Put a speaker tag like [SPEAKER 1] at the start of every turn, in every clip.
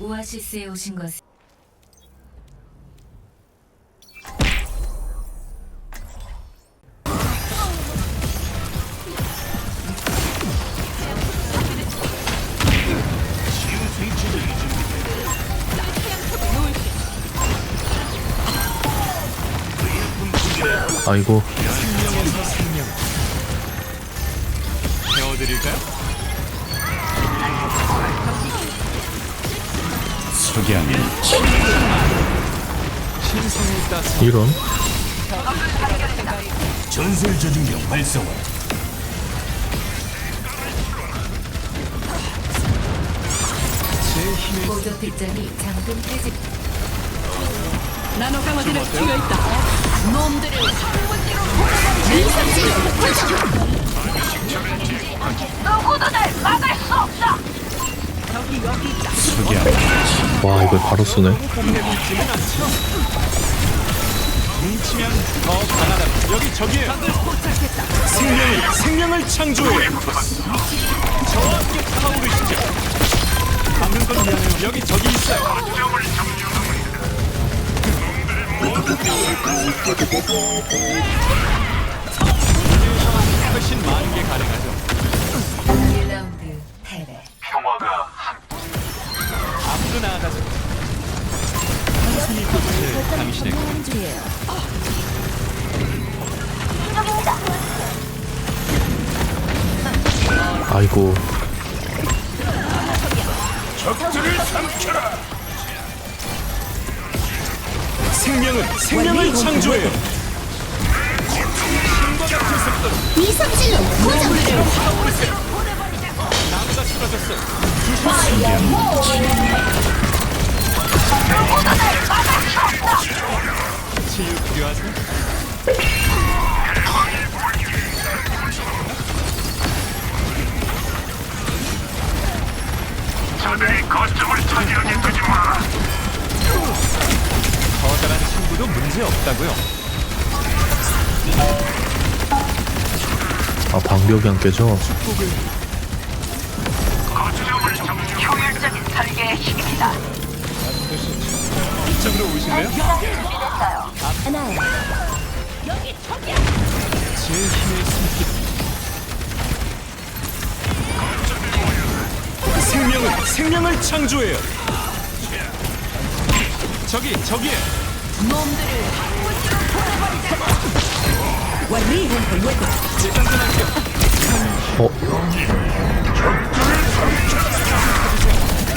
[SPEAKER 1] 오아시스에 오신 것을
[SPEAKER 2] 아이고
[SPEAKER 3] 생명에서 생명. 배워드릴까요? 신성을 따서
[SPEAKER 2] 이런?
[SPEAKER 4] 전설 저중경 활성화.
[SPEAKER 1] 고조 빗장이 잠금 해제
[SPEAKER 5] 나노 강화제를 튀어 있다. 놈들을 황무지로 보내버리지. 누구도 날 막
[SPEAKER 2] 와 이걸 바로 쏘네
[SPEAKER 3] 뭉치면 않죠? 뭉치면 더 강하다. 여기 저기에요. 생명을 생명을 창조해. 저와 함께 타오르시죠. 방금 건 미안해요. 여기 저기 있어요. 훨씬 많은 게 가능하죠. 당신의
[SPEAKER 2] 아이고
[SPEAKER 3] 생명은 생명을 창조해요. 신과 같은 속도.
[SPEAKER 5] 이성질은 고정.
[SPEAKER 3] 나무가 쓰러졌어. 치유 필요하세요? 커다란 친구도 문제 없다고요.
[SPEAKER 2] 아 방벽이 안 깨져
[SPEAKER 3] 축복을
[SPEAKER 5] 효율적인 설계의 힘입니다.
[SPEAKER 3] 이쪽으로 오실래요?
[SPEAKER 5] 하나. 여기 저기야.
[SPEAKER 3] 제 힘의 숨길. 생명은 생명을 창조해요. 저기 저기에
[SPEAKER 5] 놈들을 황무지로 보내버리자. 완리한 벌레다.
[SPEAKER 3] 재장전할게요.
[SPEAKER 2] 어?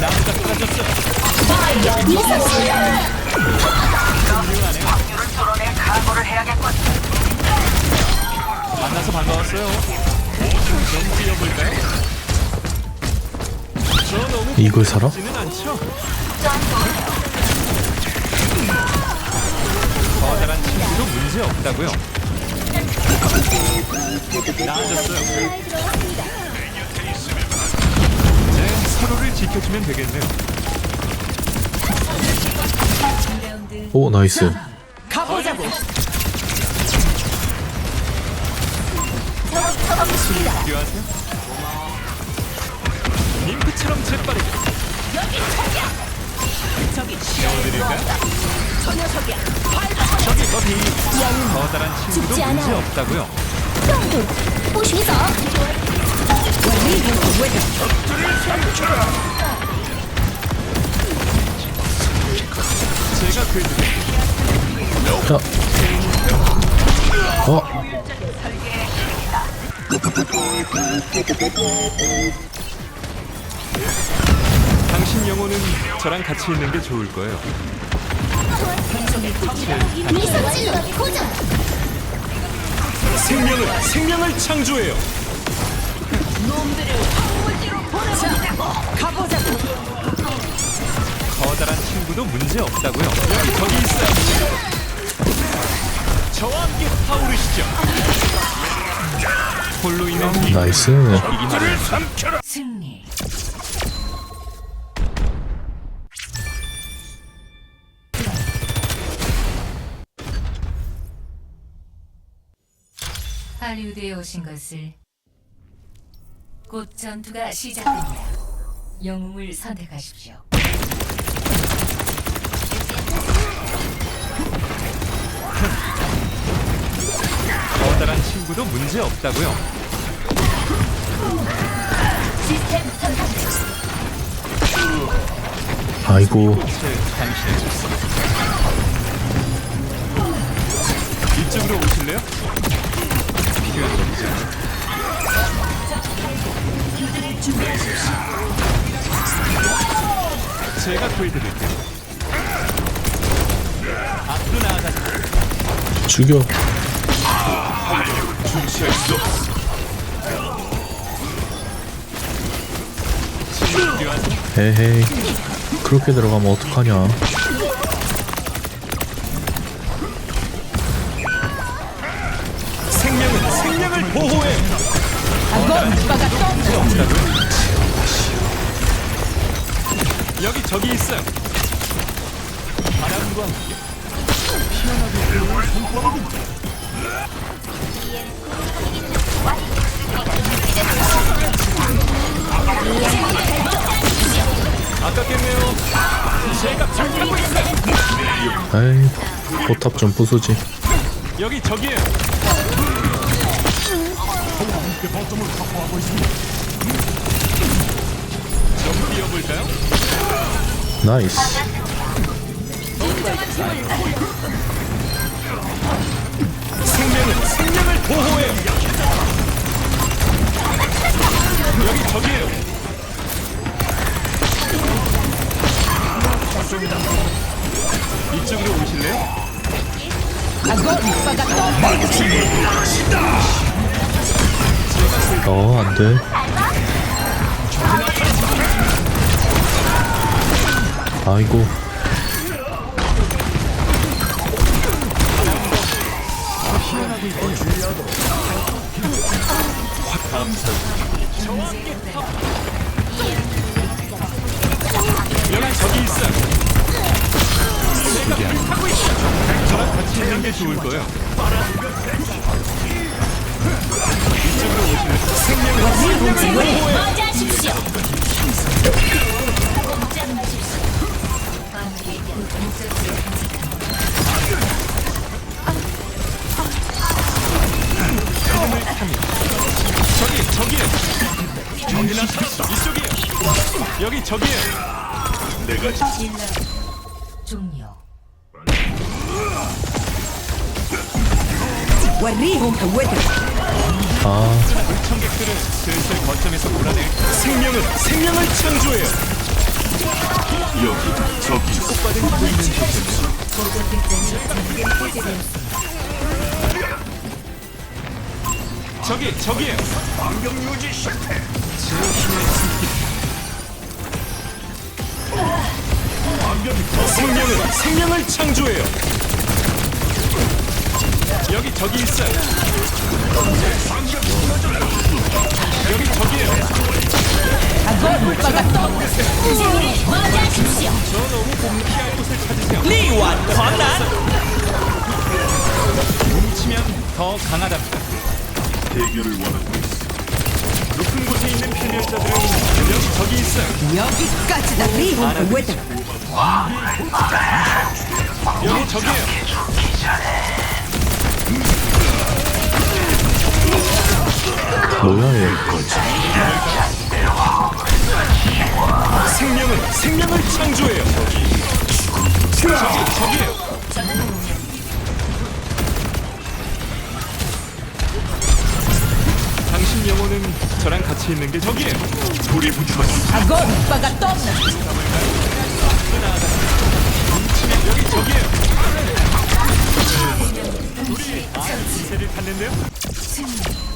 [SPEAKER 3] 나무가 쏟아졌어. 만나서 반가웠어요. 좀 뛰어볼까요? 저 너무
[SPEAKER 2] 이걸 사라?
[SPEAKER 3] 지는 않죠? 커다란 친구도 문제 없다고요. 나아졌어요. 이제 서로를 지켜주면 되겠네요.
[SPEAKER 1] 2라운드
[SPEAKER 2] 오 나이스
[SPEAKER 5] 가보자고.
[SPEAKER 3] 필요하세요? 림프처럼 재빠르게
[SPEAKER 5] 여기 저기야. 저기 시야에
[SPEAKER 3] 드릴까요?
[SPEAKER 5] 저 녀석이야.
[SPEAKER 3] 저기 거기 커다란 친구도
[SPEAKER 5] 죽지
[SPEAKER 3] 문제
[SPEAKER 5] 않아요.
[SPEAKER 3] 없다고요.
[SPEAKER 5] 不许走！완리한 벌레다.
[SPEAKER 2] 자 어?
[SPEAKER 3] 당신 영혼은 저랑 같이 있는 게 좋을 거예요.
[SPEAKER 5] 고정.
[SPEAKER 3] 생명을 생명을 창조해요.
[SPEAKER 5] 놈들을. 가보자고.
[SPEAKER 3] 친구도 문제 없다고요. 여기 저기 있어요. 저와 함께 타오르시죠. 홀로 있는 이
[SPEAKER 2] 나이스
[SPEAKER 3] 이기만을
[SPEAKER 1] 승리 할리우드에 오신 것을 곧 전투가 시작됩니다. 영웅을 선택하십시오.
[SPEAKER 3] 친구도 문제 없다고요.
[SPEAKER 2] 아이고.
[SPEAKER 3] 이쪽으로 오실래요? 필요한 겁니다. 제가 구해드릴게요. 앞으로 나아가세요.
[SPEAKER 2] 죽여
[SPEAKER 3] 주시할 수 없어.
[SPEAKER 2] 에헤이 그렇게 들어가면 어떡하냐
[SPEAKER 3] 생명은 생명을 보호해. 여기 저기 있어요. 바람과 함께 아깝겠네요. 제가 불타고 있어요.
[SPEAKER 2] 에이 포탑 좀 부수지
[SPEAKER 3] 여기 저기에요. 좀 뛰어볼까요?
[SPEAKER 2] 나이스
[SPEAKER 3] 생명은 생명을 보호해. 여기 저기에요. 이쪽으로 오실래요?
[SPEAKER 2] 어 안 돼 아이고
[SPEAKER 3] 여기 저기 있어. 제가 하고 있어. 저랑 같이 있는 게 좋을 거예요. 이쪽으로 보호해. 저기 여기 저기에요
[SPEAKER 1] 종료.
[SPEAKER 2] 아.
[SPEAKER 3] 청객들은 슬슬 거점에서 몰아내 생명은 생명을 창조해요. 여기 저기
[SPEAKER 1] 보급 해제되었습니다.
[SPEAKER 3] 저기. 저기에요 방경 유지 실패 생명은 생명을 창조해요. 여기 저기 있어요. 여기 저기에요. 저 너무 곳을 찾으세요. 광란 뭉치면 더 강하답니다.
[SPEAKER 4] 대결을 원하고 있어.
[SPEAKER 3] 높은 곳에 있는 필멸자들은 여기 저기 있어요.
[SPEAKER 5] 여기까지다 리본 웨드
[SPEAKER 3] 여기 저기에요.
[SPEAKER 2] 뭐야 얘
[SPEAKER 3] 생명은 생명을 창조해요. 저기 저기에요 저랑 같이 있는 게 저기에요. 불이 붙었어
[SPEAKER 5] 아건 오빠가 떴나
[SPEAKER 3] 여기 저기에요. 우리 아 기세를 탔는데요